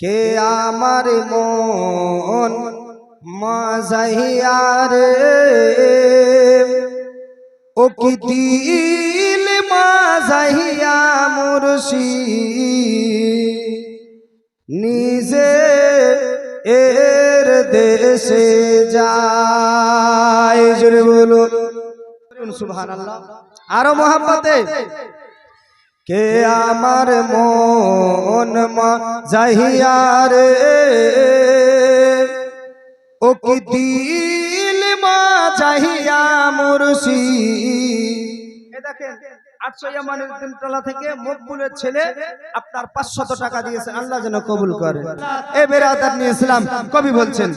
কে আমার মন মাজাহিয়ারে ও কি দিল মাজাহিয়া মুর্শি নিজে এর দেশে যায়। জোরে বলুন। সুবহানাল্লাহ। আরও মোহাম্মতে কে আমার মন মা জাহিয়ারে ও কি দিল মা মুর্শি? দেখেন আটশো থেকে ছেলে আপনার টাকা দিয়েছে কবুল এ ইসলাম কবি বলছেন,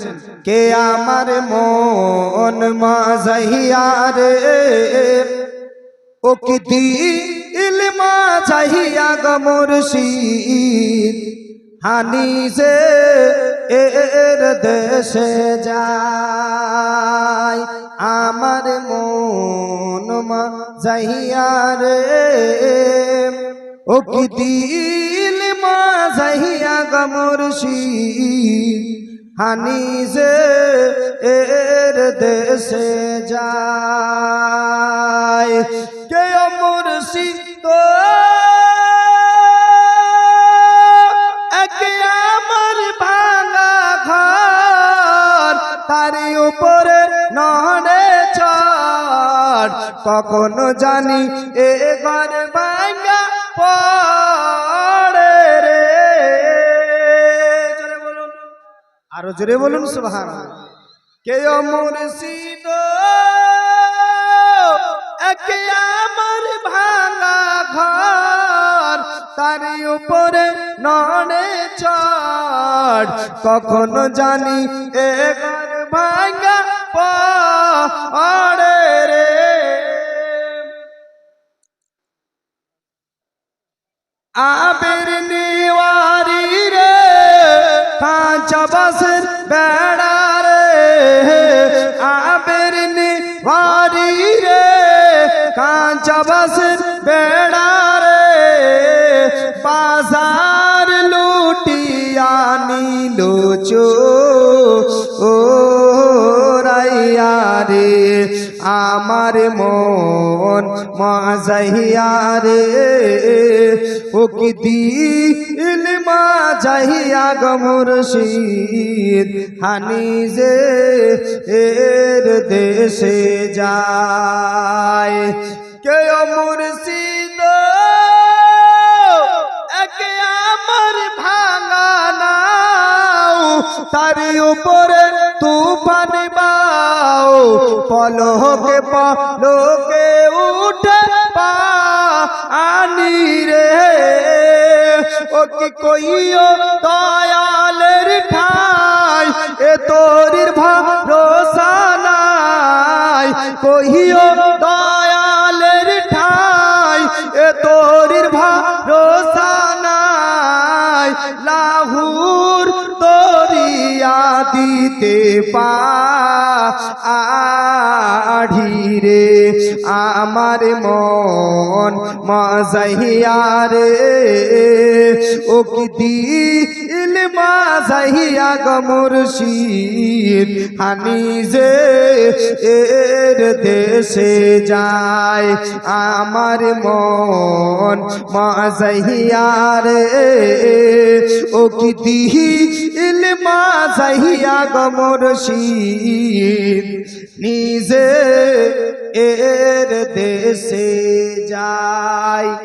কে আমার মন মা ও কি দিল মা চাহিয়া গ হানি সে এর দেশে যায়। আমার মন মা ও কি দিল মা যাইয়া হানি যে এর দেশে যায়। তার উপরে নহরে চর কখনো জানি এ ঘর ভাঙা পড়ে রে। আরও জোরে বলুন সুবহান কে মুর্শিদ, একে আমার ভাঙা ঘর তার উপরে নড়ে চড় কখনো জানি এ ভাঙা পড়ে রে। আবের নিওয়ারি রে, কাঁচা বাসের বেড়া রে। আবের নিওয়ারি রে, কাঁচা বাসের বেড়া রে। বাজার লুটিয়া নিল চো আমার মন মাজাহিয়া রে, ও কি দিল মা যাহিয়া গমুরশিদ হানি যে এর দেশে যায়। কে মুর্শিদ, একে আমার ভাঙা নাও তার উপরে তুফান বাও পলকে পলকে উঠে পা আনি রে। ও কি কইও দিতে পা আঢিরে আমার মন মাজাহিয়া রে। ও কি মাজাহিয়া গমুরশিদ হানি যে এর দেশে যায়, আমার মন মাজাহিয়া রে। ও কি দিল মাজাহিয়া গমুরশিদ নিজে এর দেশে যায়।